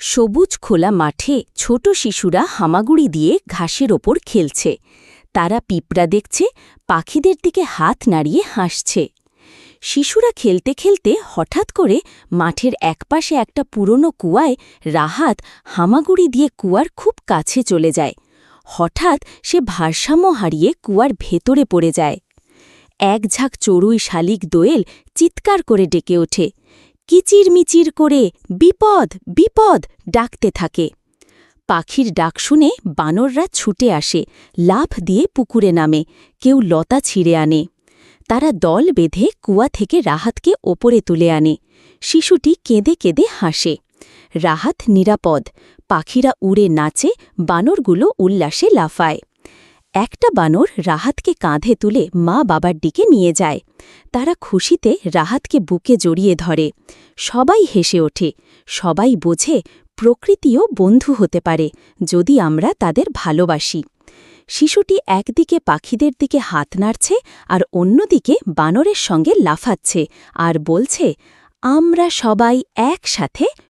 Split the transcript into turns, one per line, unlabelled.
সবুজ খোলা মাঠে ছোট শিশুরা হামাগুড়ি দিয়ে ঘাসের ওপর খেলছে। তারা পিঁপড়া দেখছে, পাখিদের দিকে হাত নাড়িয়ে হাসছে। শিশুরা খেলতে খেলতে হঠাৎ করে মাঠের একপাশে একটা পুরনো কুয়ায় রাহাত হামাগুড়ি দিয়ে কুয়ার খুব কাছে চলে যায়। হঠাৎ সে ভারসাম্য হারিয়ে কুয়ার ভেতরে পড়ে যায়। এক ঝাঁক চড়ুই শালিক দোয়েল চিৎকার করে ডেকে ওঠে। কিচিরমিচির করে বিপদ বিপদ ডাকতে থাকে। পাখির ডাক শুনে বানররা ছুটে আসে, লাফ দিয়ে পুকুরে নামে, কেউ লতা ছিঁড়ে আনে। তারা দল বেঁধে কুয়া থেকে রাহাতকে ওপরে তুলে আনে। শিশুটি কেঁদে কেঁদে হাসে। রাহাত নিরাপদ, পাখিরা উড়ে নাচে, বানরগুলো উল্লাসে লাফায়। একটা বানর রাহাতকে কাঁধে তুলে মা বাবার দিকে নিয়ে যায়। তারা খুশিতে রাহাতকে বুকে জড়িয়ে ধরে। সবাই হেসে ওঠে। সবাই বোঝে প্রকৃতিও বন্ধু হতে পারে যদি আমরা তাদের ভালোবাসি। শিশুটি একদিকে পাখিদের দিকে হাত নাড়ছে আর অন্যদিকে বানরের সঙ্গে লাফাচ্ছে আর বলছে, আমরা সবাই একসাথে